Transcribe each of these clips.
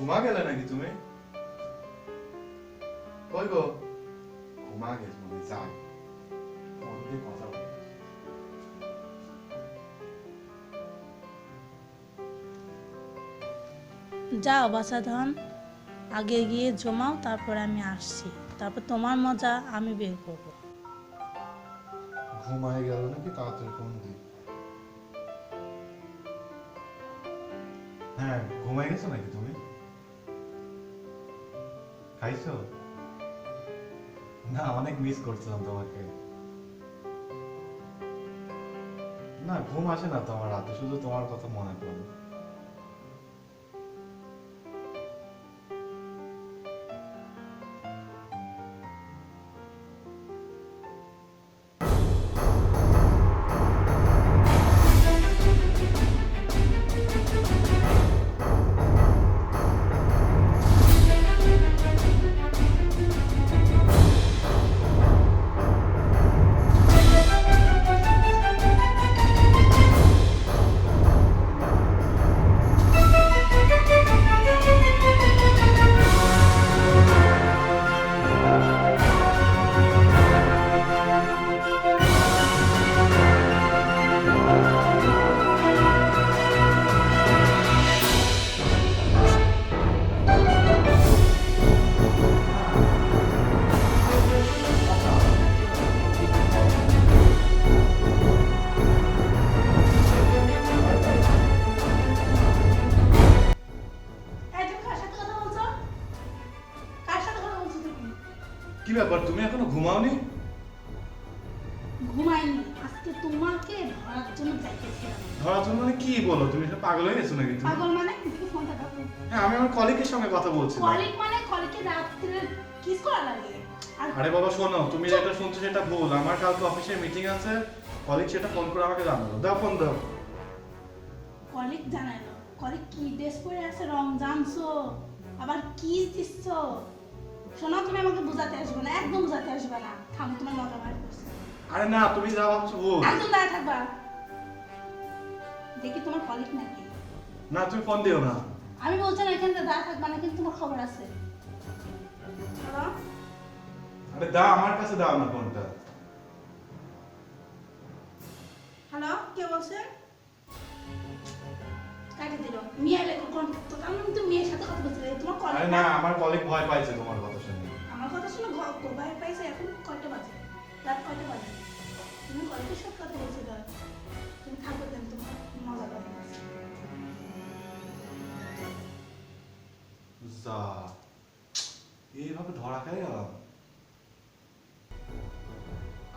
ঘুমা গেলে নাকি তুমি? কই গো? ঘুমা গেছ মানে যাই ফোন দিয়ে কথা বলি। যাও বাছা ধন আগে গিয়ে জমাও তারপর আমি আসছি। তারপর তোমার মজা আমি বের করব। ঘুমায় গেল নাকি তাড়াতাড়ি ফোন দি হ্যাঁ ঘুমায় গেছো নাকি তুমি? খাইছো? না, অনেক মিস করছিলাম তোমাকে। না, ঘুম আসে না তোমার রাতে, শুধু তোমার কথা মনে পড়ে। ঘুমাওনি? ঘুমাইনি। আজকে তোমাকে ধরার জন্য যাইতেছিলাম। ধরার জন্য মানে কি বলো? তুমি সব পাগল হয়ে গেছো নাকি? পাগল মানে? তুমি ফোনটা ধরো। হ্যাঁ আমি আমার কলিগের সঙ্গে কথা বলছিলাম। কলিক মানে কলিকে রাত্রে কিস করা লাগে আরে বাবা শোনো তুমি যেটা শুনছো সেটা ভুল। আমার কালকে অফিসে মিটিং আছে। কলিগ সেটা ফোন করে আমাকে জানালো। দাও ফোন দাও। কলিক জানাই না কলিক কি ড্রেস পরে আছে? রমজান শো আবার কি দিচ্ছ? শোনো তুমি আমাকে বুঝাতে আসবে না একদম বুঝাতে আসবে না। থামো তোমার মজা বার করছে। আরে না তুমি যা ভাবছ ভুল একদম দাঁড়া থাকবা। দেখি তোমার নাকি? না তুমি ফোন দিও না। আমি বলছি না এখানে দাঁড়া থাকবা না কিন্তু তোমার খবর আছে। হ্যালো আরে দাও আমার কাছে দাও না ফোনটা হ্যালো কে বলছেন মিয়া লেখো কন্ট্যাক্ট আমি তো মেয়ের সাথে কথা বলছি তোমার আরে না আমার কলিগ ভয় পাইছে তোমার কথা শুনে। আমার কথা শুনে গোবাই পাইছে এখন কয়টা বাজে? রাত কয়টা বাজে? তুমি সব কথা বলছো দাদা তুমি থাকো দেন তোমার মজা যা এইভাবে ধরা খাই গেলাম।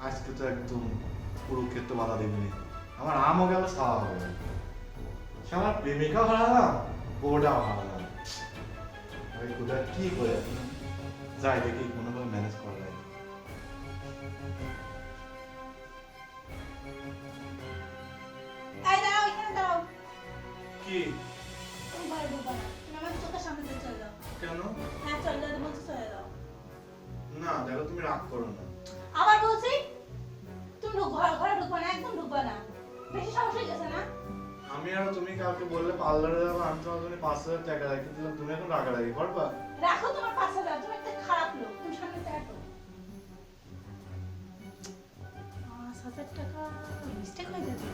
আজকে তো একদম পুরো ক্ষেত্রে বাধা দিবনি আমার আমও গেল সাওয়া হবে আমার প্রেমিকাও হারালাম ওটাও হারালাম আমি কোথায় কি করে যাই দেখি কোনোভাবে ম্যানেজ করা যায় কি? না। কেন? দেখো তুমি রাগ করো না। আবার বলছি তুমি ঘরে ঢুকবা না একদম ঢুকবা না। বেশি সাহস হয়ে গেছে না? আমি আর তুমি কালকে বললে পার্লারে যাব আমি তোমার জন্য পাঁচ হাজার টাকা রেখে দিলাম তুমি এখন রাগারাগি করবা রাখো তোমার পাঁচ হাজার তুমি একটা খারাপ লোক তুমি সামনে দেখো পাঁচ হাজার টাকা মিস্টেক হয়ে যাবে।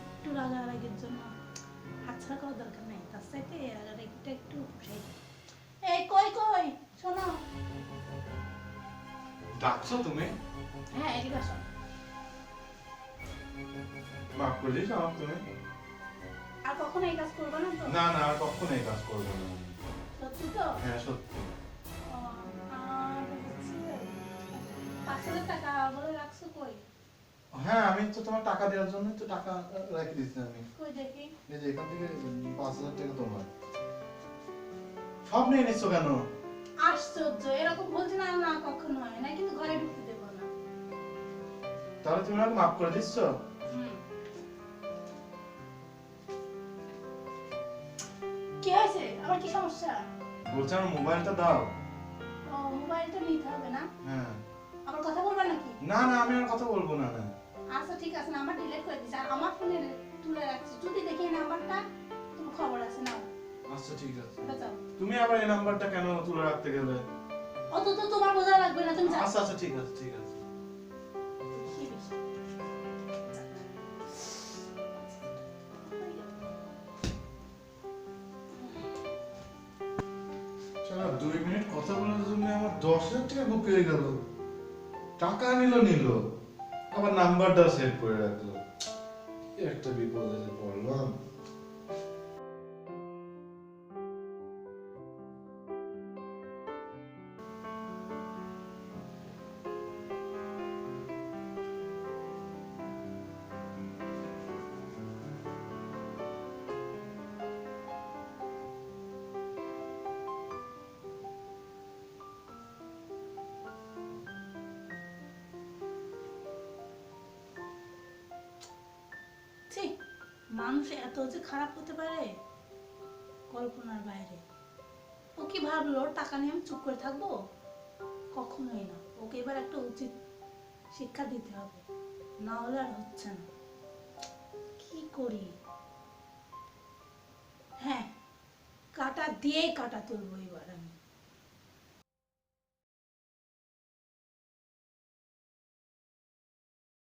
একটু রাগারাগির জন্য হাতছাড়া করার দরকার নেই তার সাথে রাগারাগিটা একটু দাও। এই কই কই? শোনো। ডাকছো তুমি? হ্যাঁ এদিকে আসো। মাফ করে দিস আমার তুমি? আর কখনো এই কাজ করবে না তো? না না আর কখনো এই কাজ করব না। সত্যি তো? হ্যাঁ সত্যি। ও, আর হচ্ছে পাঁচ হাজার টাকা বলে রাখছো কই? হ্যাঁ আমি তো তোমার টাকা দেওয়ার জন্য তো টাকা রেখে দিচ্ছি আমি। কই দেখি? এই যে এখান থেকে পাঁচ হাজার টাকা তোমার। সব নিয়ে নিচ্ছ কেন? আশ্চর্য এরকম বলছি না না কখনো হয় না কিন্তু ঘরে ঢুকতে দেবো না। তাহলে তুমি আমাকে মাফ করে দিচ্ছ? আবার কি সমস্যা? বলছে আমার মোবাইলটা দাও। ও মোবাইলটা নিতে হবে না? হ্যাঁ। আবার কথা বলবা নাকি? না না আমি আর কথা বলব না না। আচ্ছা ঠিক আছে নাম্বার ডিলিট করে দিছি আর আমার ফোনে তুলে রাখছি। যদি দেখি এই নাম্বারটা তোমার খবর আছে নাও। আচ্ছা ঠিক আছে। বাঁচাও তুমি আবার এই নাম্বারটা কেন তুলে রাখতে গেলে? অত তো তোমার বোঝা লাগবে না তুমি আচ্ছা আচ্ছা ঠিক আছে ঠিক আছে। সারা দুই মিনিট কথা বলার জন্য আমার দশ হাজার টাকা বুক হয়ে গেল। টাকা নিল নিল। আবার নাম্বারটা সেভ করে রাখল। একটা বিপদে পড়লাম। মানুষ এত যে খারাপ হতে পারে? কল্পনার বাইরে। ও কি ভাবলো, টাকা নিয়ে আমি চুপ করে থাকব? কখনোই না। ওকে এবার একটা উচিত শিক্ষা দিতে হবে। না হলে আর হচ্ছে না। কি করি? হ্যাঁ কাটা দিয়েই কাটা তুলবো এবার আমি।